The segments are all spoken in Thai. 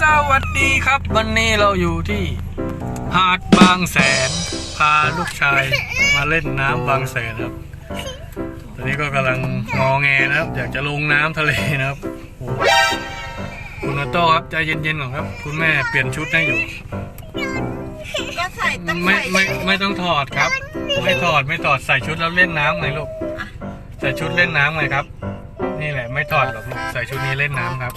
สวัสดีครับ วันนี้เราอยู่ที่หาดบางแสน พาลูกชายมาเล่นน้ำบางแสนครับ ตอนนี้ก็กำลังงอแงนะครับ อยากจะลงน้ำทะเลนะครับโอ้โหคุณอาโต้ครับใจเย็นๆก่อนครับ คุณแม่เปลี่ยนชุดให้อยู่ก็ใส่ต้องไม่ใส่ไม่ไม่ต้องถอดครับ ไม่ถอดไม่ถอดใส่ชุดแล้วเล่นน้ำไงลูกใส่ชุดเล่นน้ำไงครับ นี่แหละไม่ถอดหรอกลูกใส่ชุดนี้เล่นน้ำครับ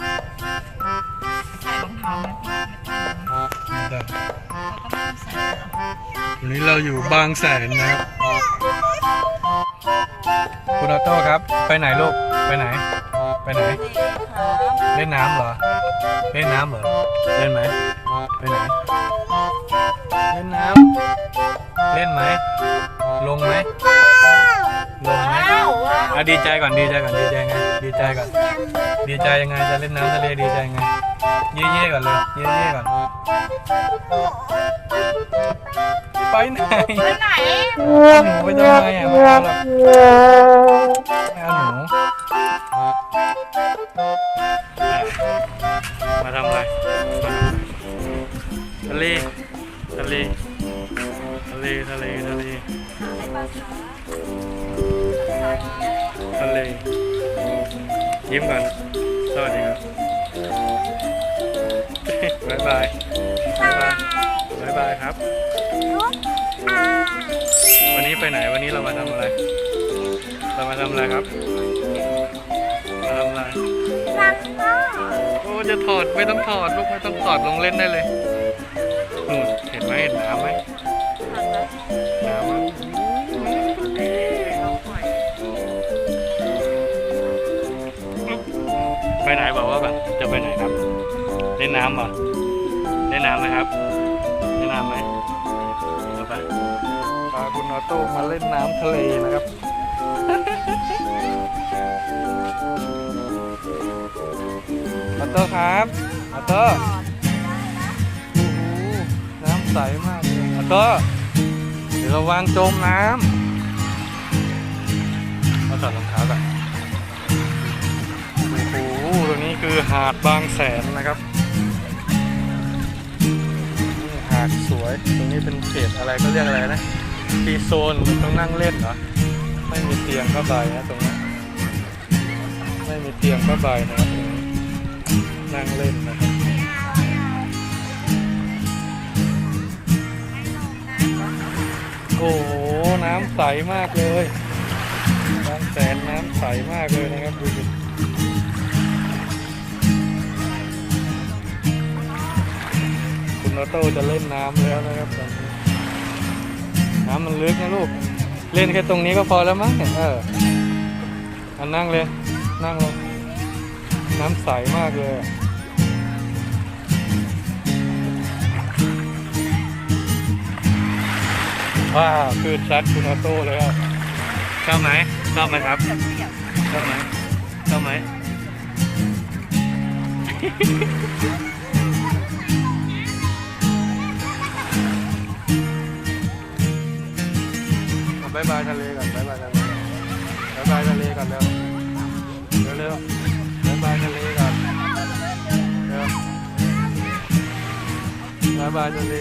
ต้องเขาก็ไม่ต้องใส่หรอกวันนี้เราอยู่บางแสนนะครับคุณออโต้ครับ ไปไหนลูก ไปไหน ไปไหน เล่นน้ำเหรอ เล่นน้ำเหรอ เล่นไหม ไปไหน เล่นน้ำ เล่นไหม ลงไหม ลงไหมว้าวว้าวอะดีใจก่อน ดีใจก่อน ดีใจไง ดีใจก่อน ดีใจยังไง จะเล่นน้ำทะเลดีใจไง เย่ๆก่อนเลยเย่ๆก่อน ไปไหนไปไหนเอาหนูไปทำไมอะไม่เอาหรอกไม่เอาหนูมาทำอะไรทะเลทะเลทะเลทะเลทะเลทะเลยิ้มก่อนสวัสดีครับ บ๊ายบายบ๊ายบายบ๊ายบายครับ วันนี้ไปไหนวันนี้เรามาทำอะไร เรามาทำอะไรครับมาทำอะไรโอ้จะถอดไม่ต้องถอดลูกไม่ต้องถอดลงเล่นได้เลยนู่นเห็นไหมเห็นน้ำไหมน้ำไปไหนบอกว่าแบบจะไปไหนครับ เล่นน้ำเหรอ เล่นน้ำไหมครับเล่นน้ำไหมเอาไปพาคุณออโต้มาเล่นน้ำทะเลนะครับออโต้ครับออโต้โอ้โหน้ำใสมากเลยออโต้เดี๋ยวระวังจมน้ำมาถอดรองเท้าก่อนโอ้โหตรงนี้คือหาดบางแสนนะครับ ดสวย ตรงนี้เป็นเขตอะไรก็เรียกอะไรนะทีโซนต้องนั่งเล่นเหรอ ไม่มีเตียงผ้าใบนะตรงนี้ ไม่มีเตียงผ้าใบนะครับนั่งเล่นนะครับโอ้โห น้ำใสมากเลยบางแสนน้ำใสมากเลยนะครับดูสิ โต้จะเล่นน้ำแล้วนะครับตอนนี้น้ำมันลึกนะลูก เล่นแค่ตรงนี้ก็พอแล้วมั้งเอออันนั่งเลย นั่งลงน้ำใสมากเลยว้าวคือซัดคุณออโต้เลยครับชอบไหมชอบไหมครับชอบไหมชอบไหม บายบายทะเลก่อนบายบายทะเลบายบายทะเลก่อนเร็วเร็วเร็วบายบายทะเลก่อนเร็วบายบายทะเล